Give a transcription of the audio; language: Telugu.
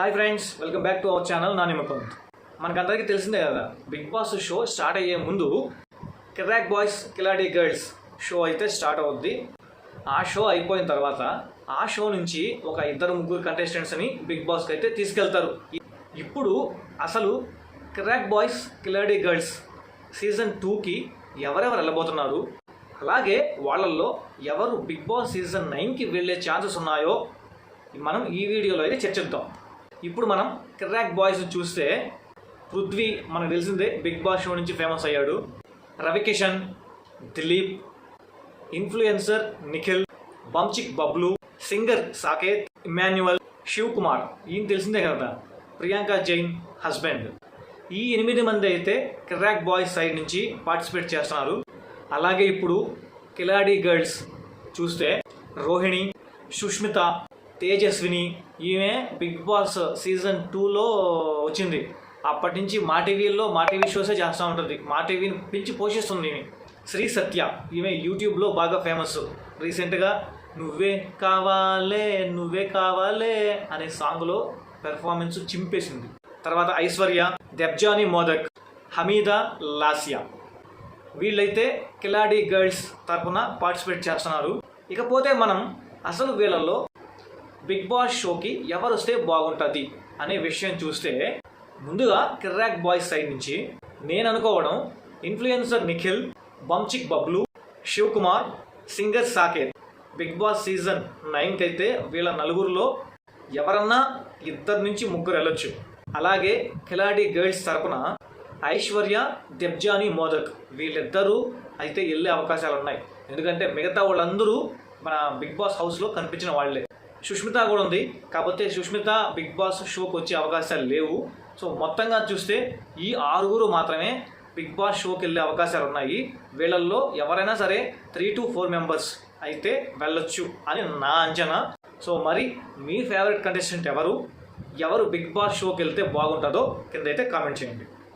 Hi friends welcome back to our channel. నా నిమ్మకంత్ మనకందరికీ తెలిసిందే కదా బిగ్ బాస్ షో స్టార్ట్ అయ్యే ముందు Kirrak boys Khiladi girls show అయితే స్టార్ట్ అవుద్ది. ఆ షో అయిపోయిన తర్వాత ఆ షో నుంచి ఒక ఇద్దరు ముగ్గురు కంటెస్టెంట్స్ని బిగ్ బాస్కి అయితే తీసుకెళ్తారు. ఇప్పుడు అసలు కిరాక్ బాయ్స్ కిలాడీ గర్ల్స్ సీజన్ టూకి ఎవరెవరు వెళ్ళబోతున్నారు? అలాగే వాళ్ళల్లో ఎవరు బిగ్ బాస్ సీజన్ నైన్కి వెళ్ళే ఛాన్సెస్ ఉన్నాయో మనం ఈ వీడియోలో అయితే చర్చిద్దాం. ఇప్పుడు మనం కిరాక్ బాయ్స్ చూస్తే పృథ్వీ మనకు తెలిసిందే బిగ్ బాస్ షో నుంచి ఫేమస్ అయ్యాడు. Ravikishan Dilip influencer Nikhil Bunchik Bablu singer Saketh Emmanuel Shiv Kumar ఈయన తెలిసిందే కదా ప్రియాంక జైన్ హస్బెండ్ ఈ ఎనిమిది మంది అయితే కిరాక్ బాయ్స్ సైడ్ నుంచి పార్టిసిపేట్ చేస్తున్నారు. అలాగే ఇప్పుడు కిలాడీ గర్ల్స్ చూస్తే రోహిణి సుష్మిత తేజస్విని ఈమె బిగ్ బాస్ సీజన్ టూలో వచ్చింది. అప్పటి నుంచి మా టీవీలో మా టీవీ షోసే చేస్తూ ఉంటుంది. మా టీవీని పెంచి పోషిస్తుంది ఈమె. శ్రీ సత్య ఈమె యూట్యూబ్లో బాగా ఫేమస్. రీసెంట్గా నువ్వే కావాలే నువ్వే కావాలే అనే సాంగ్లో పెర్ఫార్మెన్స్ చింపేసింది. తర్వాత ఐశ్వర్య దెబ్జానీ మోదక్ హమీదా లాసియా. వీళ్ళైతే కిలాడీ గర్ల్స్ తరఫున పార్టిసిపేట్ చేస్తున్నారు. ఇకపోతే మనం అసలు వీళ్ళల్లో బిగ్ బాస్ షోకి ఎవరు వస్తే బాగుంటుంది అనే విషయం చూస్తే ముందుగా కిర్రాక్ బాయ్స్ సైడ్ నుంచి నేను అనుకోవడం influencer Nikhil Bunchik Bablu Shiv Kumar singer Saketh. Bigg Boss season నైన్కి అయితే వీళ్ళ నలుగురిలో ఎవరన్నా ఇద్దరు నుంచి ముగ్గురు వెళ్ళొచ్చు. అలాగే కిలాడీ గర్ల్స్ తరపున ఐశ్వర్య దెబ్జాని మోదక్ వీళ్ళిద్దరూ అయితే వెళ్ళే అవకాశాలు ఉన్నాయి ఎందుకంటే మిగతా వాళ్ళందరూ మన బిగ్ బాస్ హౌస్లో కనిపించిన వాళ్ళే. సుష్మిత కూడా ఉంది. కాకపోతే సుష్మిత బిగ్ బాస్ షోకి వచ్చే అవకాశాలు లేవు. సో మొత్తంగా చూస్తే ఈ ఆరుగురు మాత్రమే బిగ్ బాస్ షోకి వెళ్ళే అవకాశాలు ఉన్నాయి. వీళ్ళల్లో ఎవరైనా సరే త్రీ టు ఫోర్ మెంబర్స్ అయితే వెళ్ళొచ్చు అని నా అంచనా. సో మరి మీ ఫేవరెట్ కంటెస్టెంట్ ఎవరు? ఎవరు బిగ్ బాస్ షోకి వెళ్తే బాగుంటుందో కింద అయితే కామెంట్ చేయండి.